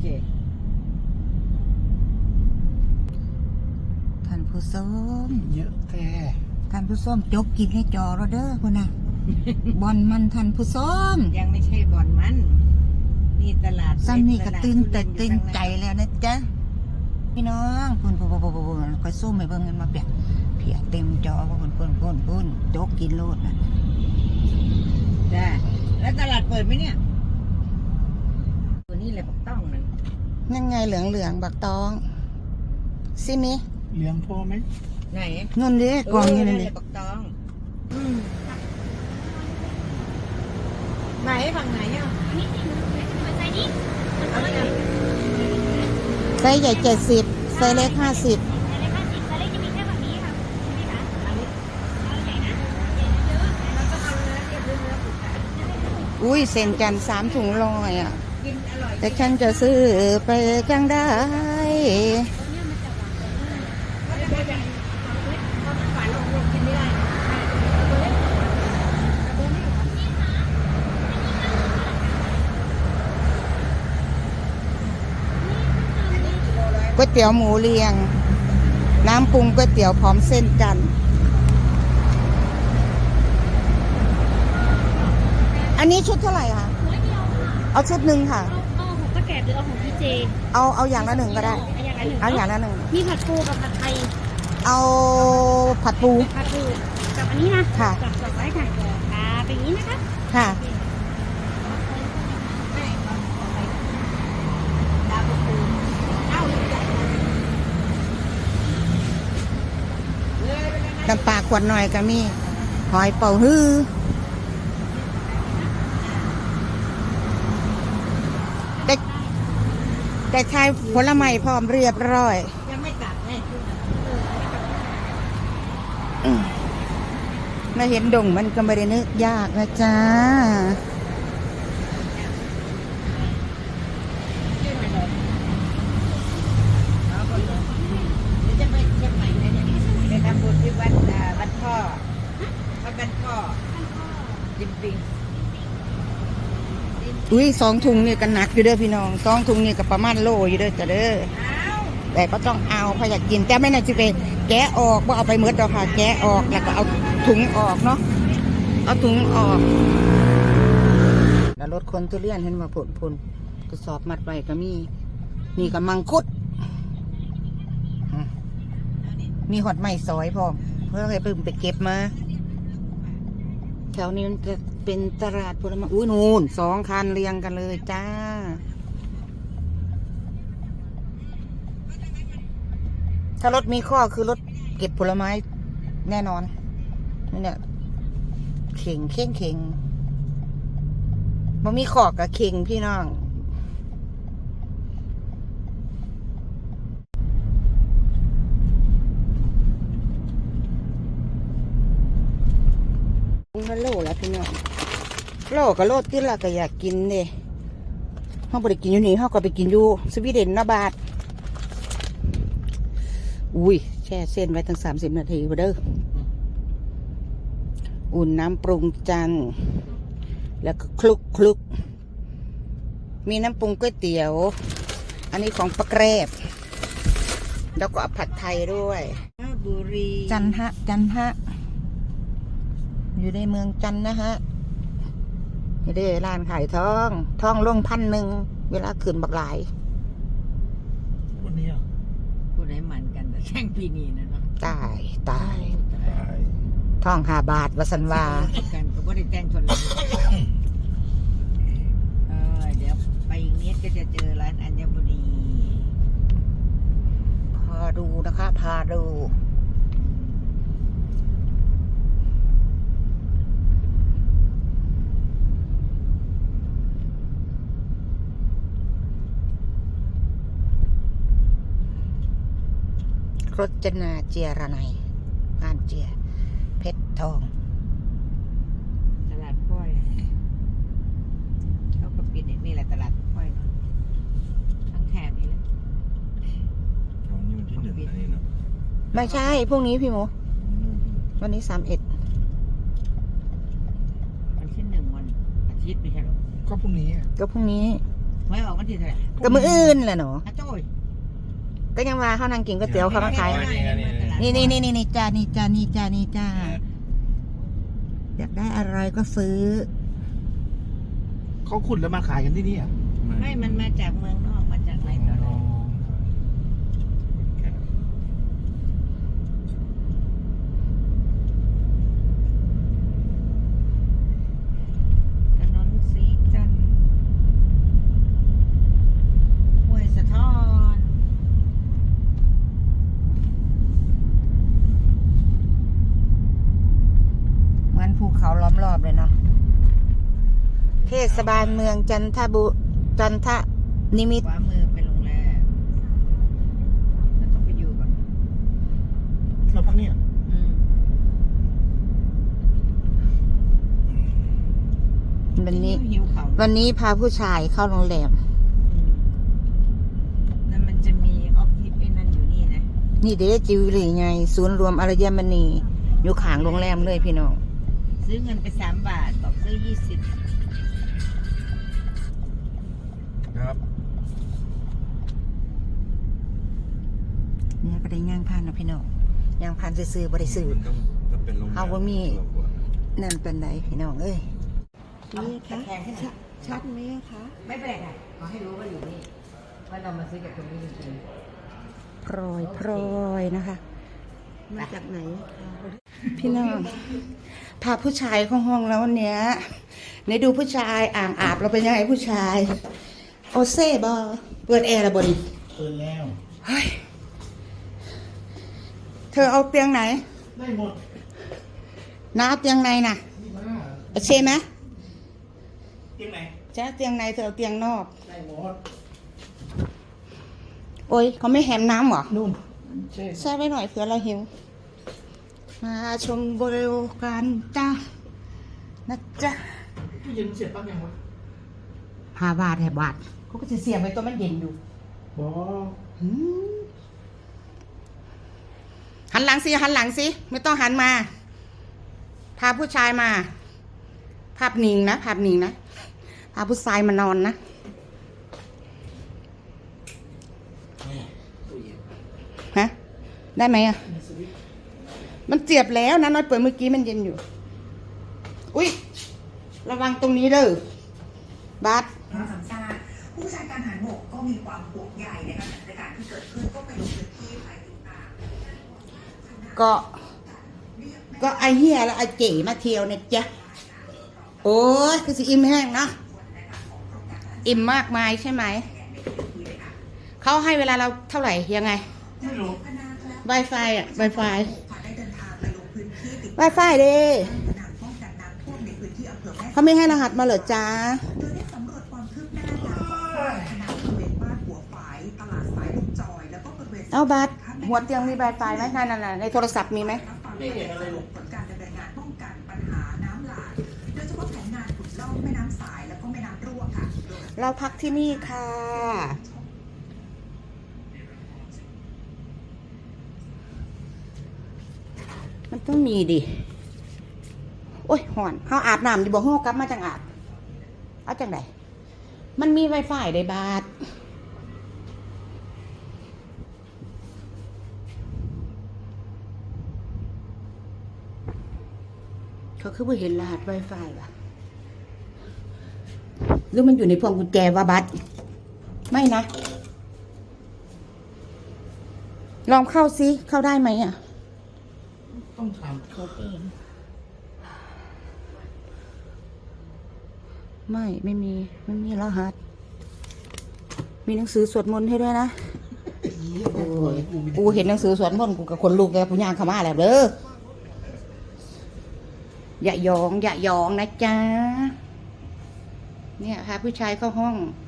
เค ท่านผู้ชมเยอะแท้ท่านผู้ชมจกกินให้จอเราเด้อคนน่ะ บอลมันท่านผู้ชมยังไม่ใช่บ่อนมัน นี่ตลาดซ้ำนี่ก็ตลาดตื่นแต่ทุเรีตื่ยนอยู่ข้างหาใจแล้วนะจ๊ะ พี่น้องพุ่นพุ่นพุ่นพุ่นพุ่นคอยสู้ไม่เบิ่งกันมาเปียกเพียเต็มจอพุ่นพุ่นพุ่นพุ่นจกกินโลดนะได้แล้วตลาดเปิดไหมเนี่ย ตัวนี้เลยปักต้องนั่น นั่นไงเหลืองเหลืองๆบักตองซิมิเลี้ยงพ่อไหมไหนนุ่นดิกองอยู่นั่นเลดิยปักตองอืมไหนฝั่งไหนอะเอาไม่ได้ไซส์ใหญ่เจ็ดสิบไซส์เล็กห้าสิบอุ้ยเซนจันทร์สามถุงลอยอะกินอร่อย แต่ฉันจะซื้อไปจังได้ฝานได้ก๋วยเตี๋ยวหมูเรียง น้ำปรุงก๋วยเตี๋ยวพร้อมเส้นจันอันนี้ชุดเท่าไหร่คะ เดียวค่ะเอาชุดหนึ่งค่ะ เอาเอาของป้าแกบหรือเอาของพี่เจเอาเอาอย่างละหนึ่งก็ได้ เอาอย่างละหนึ่งเอาอย่างละหนึ่ง มีผัดปูกับผัดไทยเอาผัดปู ผัดปูกับอันนี้นะค่ะ กับกับไว้ค่ะอ่าเป็นอย่างนี้นะคะค่ะดาวปูเอ้าลูกใหญ่เลยไปเลยนะน้ำปลาขวดหน่อยก็มีหอยเป่าฮื้อแต่ แต่ชายผลไม้พร้อมเรียบร้อย ยังไม่ตัดไงมาเห็นดงมันก็ไม่ได้นึกยากนะจ๊ะเดี๋ยวจะไปเชียงใหม่นะเนี่ยไปทำบุญที่วัดอ่าวัดพ่อวัดบ้านพ่อจิมปิง อุ้ยสองถุงนี่ก็หนักอยู่เด้อพี่น้องสองถุงนี่ก็ประมาณโลอยู่เด้อจ้ะเด้อแต่ก็ต้องเอาพออยากกินแต่ไม่น่าจะไปแกะออกว่าเอาไปหมืดดอกค่ะ แกะออกแล้วก็เอาถุงออกเนาะเอาถุงออก แล้วรถคนทุเรียนเห็นว่าผลผลกระสอบมัดไว้ก็มีนี่ก็มังคุด มีหอดไม้ซอยพร้อมเพื่อให้เพิ่มไปเก็บมา ถวนี้มันจะเป็นตลาดผลไม้อุ้ยนูนสองคันเรียงกันเลยจ้า ถ้ารถมีข้อคือรถเก็บผลไม้แน่นอนนี่เนี่ยเข่งเข่งเข่งมันมีขอกกับเข่งพี่น้อง มันโลแล้วพี่น้องโลกับโลที่ละก็อยากกินเด้เขาไปกินอยู่นี่เขาก็ไปกินอยู่สวีเดนนะบาทอุ้ยแช่เส้นไว้ตั้งสามสิบนาทีไปเด้ออุ่นน้ำปรุงจันทร์แล้วก็คลุกคลุกมีน้ำปรุงก๋วยเตี๋ยว อันนี้ของปลาแกรบ แล้วก็เอาผัดไทยด้วยบุรีจันทะจันทะอยู่ในเมืองจันทนะฮะ นี่ได้ร้านขายทองทองล่วงพันหนึ่งเวลาคืนบักหลายวันนี้อะผู้ไหนหมันกันแต่แช่งปีนี้นะเนาะตายตายตายทองหาบาทวสันวากันก็ไม่ได้แต่งชนเลยเออเดี๋ยวไปอีกนิดก็จะเจอร้านอัญบุรีพาดูนะคะ พาดู รจนาเจียระไนบ้านเจีย เพชรทอง ตลาดพ้อยเขาก็ปิดนี่แหละตลาดพ้อยเนาะทั้งแถบนี้แหละตรงนี้วันที่หนึ่งนะนี่เนาะไม่ใช่พรุ่งนี้พี่หมูวันนี้สามเอ็ดวันที่หนึ่งวันอาทิตย์ไม่ใช่หรอก็พรุ่งนี้อะก็พรุ่งนี้หวยออกวันที่เท่าไหร่ก็มืออื่นแหละเนาะ อาโจ้ย ก็ยังว่าเขานั่งกินก๋วยเตี๋ยวเขามาขายนี่นี่นี่นี่นี่จ้านี่จ้านี่จ้านี่จ้าอยากได้อะไรก็ซื้อ เขาขุดแล้วมาขายกันที่นี่อะ ไม่ มันมาจากเมืองนอกมาจากไหนต่อไหนถนนสีจันทร์ห้วยสะท้อน เหมือนภูเขาล้อมรอบ เลยเนาะเทศบาลเมืองจันทบุจันทนิมิตรขวามือเป็นโรงแรมเราต้องไปอยู่ก่อนเราพักเนี่ยอืมวันนี้ หิวเขาวันนี้พาผู้ชายเข้าโรงแรม อืมแล้วมันจะมีออฟฟิศไอ้นั่นอยู่นี่นะนี่เด้จิวหรือไง ศูนย์รวมอารยมณี อยู่ข้างโรงแรมเลยพี่น้อง ซื้อเงินไปสามบาท บอกซื้อยี่สิบครับเนี่ยก็ได้ย่างพันนะพี่น้องย่างพันซื้อๆบ่ได้ซื้อมันต้องถ้าเป็นโรงแรมเอาบ่มีตัวกว่านั่นเป็นไรพี่น้องเอ้ยนี่คะชัดชัดไหมคะ ไม่เป็นไรค่ะขอให้รู้ว่าอยู่นี่ว่าเรามาซื้อจากตรงนี้จริงพลอยพลอยนะคะ มาจากไหน พี่น้อง พาผู้ชายเข้าห้องแล้ววันเนี้ยไหนดูผู้ชายอ่างอาบเราเป็นยังไงผู้ชาย โอเซ่บอเปิดแอร์ระบนเปิดแล้วเฮ้ยเธอเอาเตียงไหนได้หมดน้าเอาเตียงในน่ะนี่มาโอเคไหมเตียงไหนจะเอาเตียงในเธอเอาเตียงนอกได้หมดโอ้ยเขาไม่แฮมน้ำเหรอนู่นใช่แช่ไว้หน่อยเผื่อเราหิว มาชมบริวการจ้านะจ๊ะตู้เย็นเสียบปลั๊กยังวะหาบาทแหบบาทเขาก็จะเสียบไว้ตัวมันเย็นอยู่บอหืมหันหลังสิหันหลังสิไม่ต้องหันมา พาผู้ชายมา ภาพนิ่งนะภาพนิ่งนะพาผู้ชายมานอนนะตู้เย็นฮะได้ไหมอะ มีสวิตช์มันเจียบแล้วนะน้อยเปิดเมื่อกี้มันเย็นอยู่ อุ้ยระวังตรงนี้เด้อบัสพระสัมชาติผู้บัญชาการทหารบกก็มีความห่วงใยนะคะสถานการณ์ที่เกิดขึ้นก็ไปลงพื้นที่ไปติดตามก็ก็ไอเฮียแล้วไอเก๋มาเที่ยวเนี่ยจ๊ะโอ้ยคือสิอิ่มแห้งเนาะอิ่มมากมายใช่ไหม เขาให้เวลาเราเท่าไหร่ยังไง ไม่รู้ Wi-Fi อะ Wi-Fi พื้นที่ติด Wi-Fi เด้ตามน้ำป้องกันน้ำท่วมในพื้นที่อำเภอแม่เขาไม่ให้รหัสมาเหรอจ๊ะโดยได้สำรวจความคืบหน้าน้ำของคณะบริเวณบ้านหัวฝายตลาดสายลูกจอยแล้วก็บริเวณเอาบัสหัวเตียงมี Wi-Fi ไหมนั่นน่ะในโทรศัพท์มีไหมไม่เห็นอะไรหรอกผลการดำเนินงานป้องกันปัญหาน้ำหลากโดยเฉพาะแผนงานขุดลอกแม่น้ำสายแล้วก็แม่น้ำรั่วค่ะโดย เราพักที่นี่ค่ะ มันต้องมีดิ โอ้ยห่อนเขาอาบน้ำอยู่บ่ห้องกลับมาจังอาบ เอาจังไดมันมีไวไฟได้บาทเขาคือบ่เห็นรหัสไวไฟว่ะหรือมันอยู่ในพวงกุญแจวะบัสไม่นะ ลองเข้าซิ เข้าได้ไหมอะ ต้องถามเขาเพิ่มไม่ไม่มีไม่มีรหัส มีหนังสือสวดมนต์ให้ด้วยนะโอ้ยกูมีกูเห็นหนังสือสวดมนต์กูกับคนลูกแกกูย่างเข้ามาแล้วเด้ออย่ายอง อย่ายองนะจ๊ะเนี่ยพาผู้ชายเข้าห้องอ